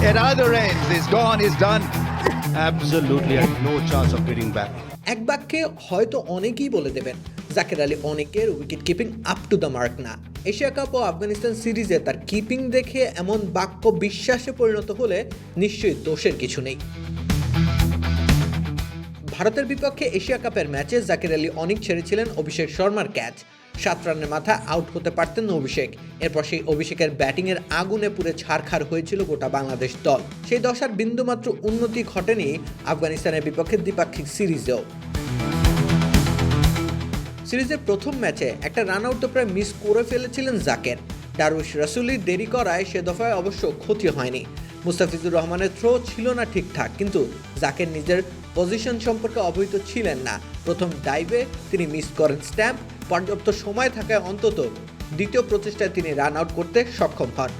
At either ends, is gone, is done. Absolutely, had no chance of getting back. এক বাক্যে হয়তো অনেকেই বলে দেবেন জাকের আলী অনেকের wicket keeping up to the mark না এশিয়া কাপ ও আফগানিস্তান সিরিজে তার কিপিং দেখে এমন বাক্য বিশ্বাসে পরিণত হলে নিশ্চয়ই দোষের কিছু নেই ভারতের বিপক্ষে এশিয়া কাপের ম্যাচে জাকির আলী অনেক ছেড়েছিলেন অভিষেক শর্মার ক্যাচ সাত রানের মাথা আউট হতে পারতেন অভিষেক। এরপর সেই অভিষেকের ব্যাটিংয়ের আগুনে পুড়ে ছাড়খাড় হয়েছিল গোটা বাংলাদেশ দল। সেই দশার বিন্দুমাত্র উন্নতি ঘটেনি আফগানিস্তানের বিপক্ষে দ্বিপাক্ষিক সিরিজেও। সিরিজের প্রথম ম্যাচে একটা রান আউট তো প্রায় মিস করে ফেলেছিলেন জাকের। ডারউইশ রাসুলি দেরি করায় সে দফায় অবশ্য ক্ষতি হয়নি। মুস্তাফিজুর রহমানের থ্রো ছিল না ঠিকঠাক, কিন্তু জাকের নিজের পজিশন সম্পর্কে অবহিত ছিলেন না। প্রথম ডাইভে তিনি মিস করেন স্ট্যাম্প পর্যাপ্ত সময় থাকায় অন্তত দ্বিতীয় প্রচেষ্টায় তিনি রান আউট করতে সক্ষম হন।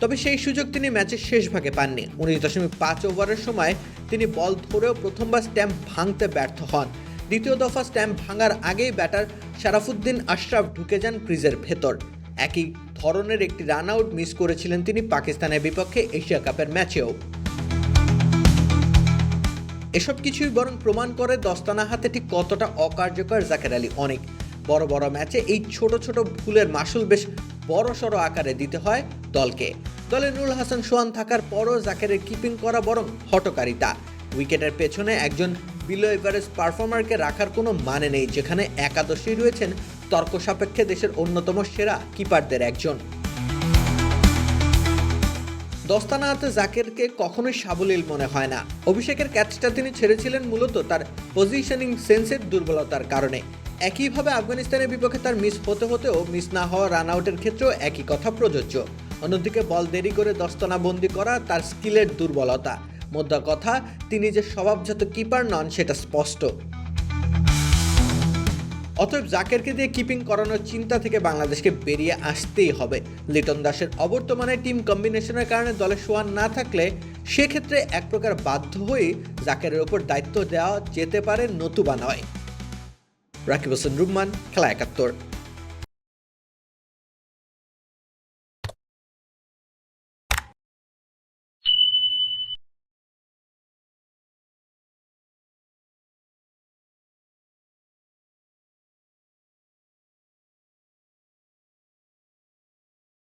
তবে সেই সুযোগ তিনি ম্যাচের শেষ ভাগে পাননি। উনিশ দশমিক পাঁচ ওভারের সময় তিনি বল ধরেও প্রথমবার স্ট্যাম্প ভাঙতে ব্যর্থ হন। দ্বিতীয় দফা স্ট্যাম্প ভাঙার আগেই ব্যাটার শারাফুদ্দিন আশরাফ ঢুকে যান ক্রিজের ভেতর। একই ধরনের একটি রান আউট মিস করেছিলেন তিনি পাকিস্তানের বিপক্ষে এশিয়া কাপের ম্যাচেও। এসব কিছুই বরং প্রমাণ করে দস্তানা হাতে ঠিক কতটা অকার্যকর জাকের আলী অনেক। বড় বড় ম্যাচে এই ছোট ছোট ভুলের মাসুল বেশ বড় সড়ো আকারে দিতে হয় দলকে। দলে নুরুল হাসান সোহান থাকার পরও জাকেরের কিপিং করা বরং হটকারিতা। উইকেটের পেছনে একজন বিলো এভারেজ পারফর্মারকে রাখার কোনো মানে নেই, যেখানে একাদশেই রয়েছেন তর্ক সাপেক্ষে দেশের অন্যতম সেরা কিপারদের একজন। দস্তানা হাতে জাকেরকে কখনোই সাবলীল মনে হয় না। অভিষেকের ক্যাচটা তিনি ছেড়েছিলেন মূলত তার পজিশনিং সেন্সের দুর্বলতার কারণে। একইভাবে আফগানিস্তানের বিপক্ষে তার মিস হতে হতেও মিস না হওয়া রান আউটের ক্ষেত্রেও একই কথা প্রযোজ্য। অন্যদিকে বল দেরি করে দস্তানা বন্দি করা তার স্কিলের দুর্বলতা। মোদ্দা কথা, তিনি যে স্বভাবজাত কিপার নন, সেটা স্পষ্ট। অতএব জাকেরকে দিয়ে কিপিং করানোর চিন্তা থেকে বাংলাদেশকে বেরিয়ে আসতেই হবে। লিটন দাসের অবর্তমানে টিম কম্বিনেশনের কারণে দলে সোয়ান না থাকলে সেক্ষেত্রে এক প্রকার বাধ্য হয়ে জাকেরের ওপর দায়িত্ব দেওয়া যেতে পারে নতুবা নয়। রাকিব হোসেন রুম্মান খেলা একাত্তর।